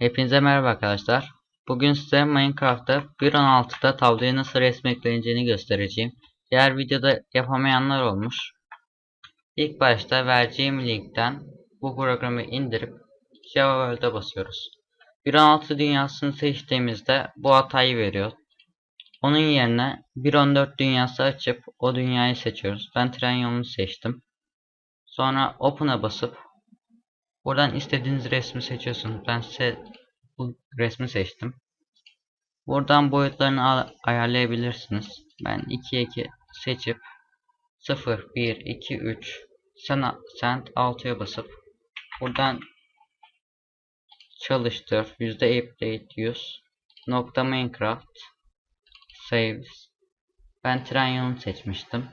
Hepinize merhaba arkadaşlar. Bugün size Minecraft'ta 1.16'da tabloya nasıl resim göstereceğim. Diğer videoda yapamayanlar olmuş. İlk başta vereceğim linkten bu programı indirip Java World'e basıyoruz. 1.16 dünyasını seçtiğimizde bu hatayı veriyor. Onun yerine 1.14 dünyası açıp o dünyayı seçiyoruz. Ben tren yolunu seçtim. Sonra Open'a basıp Buradan istediğiniz resmi seçiyorsunuz. Ben size bu resmi seçtim. Buradan boyutlarını ayarlayabilirsiniz. Ben 2'ye 2 seçip 0, 1, 2, 3 sana send 6'ya basıp buradan çalıştır yüzde update 100 nokta minecraft saves ben tren yolunu seçmiştim.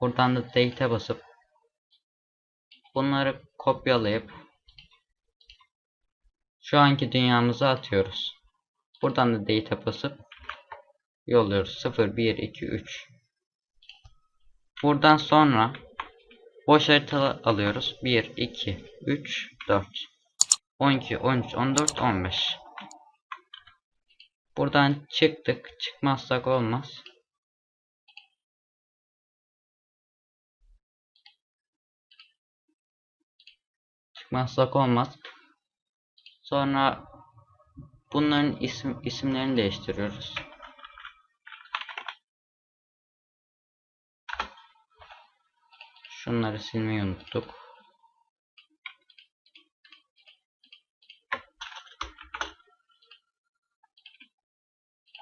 Buradan da date'e basıp bunları kopyalayıp şu anki dünyamıza atıyoruz. Buradan da data basıp yolluyoruz. 0, 1, 2, 3. Buradan sonra boş harita alıyoruz. 1, 2, 3, 4. 12, 13, 14, 15. Buradan çıktık. Çıkmazsak olmaz. Çıkmazsak olmaz. Sonra bunların isim isimlerini değiştiriyoruz. Şunları silmeyi unuttuk.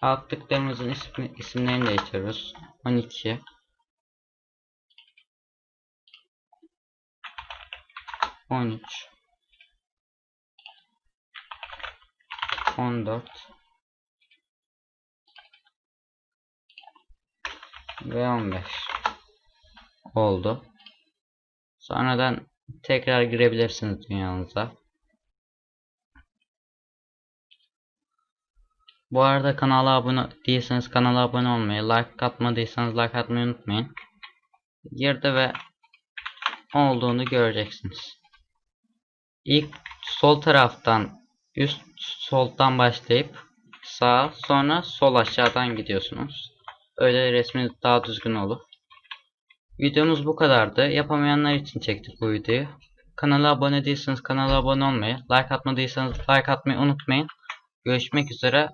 Altlıklarımızın ismi, isimlerini değiştiriyoruz. 12 13 14 ve 15 oldu. Sonradan tekrar girebilirsiniz dünyanıza. Bu arada kanala abone değilseniz kanala abone olmayı, like atmadıysanız like atmayı unutmayın. Girdi ve olduğunu göreceksiniz. İlk sol taraftan üst soldan başlayıp sağ sonra sol aşağıdan gidiyorsunuz. Öyle resminiz daha düzgün olur. Videomuz bu kadardı. Yapamayanlar için çektik bu videoyu. Kanala abone değilseniz kanala abone olmayı, like atmadıysanız like atmayı unutmayın. Görüşmek üzere.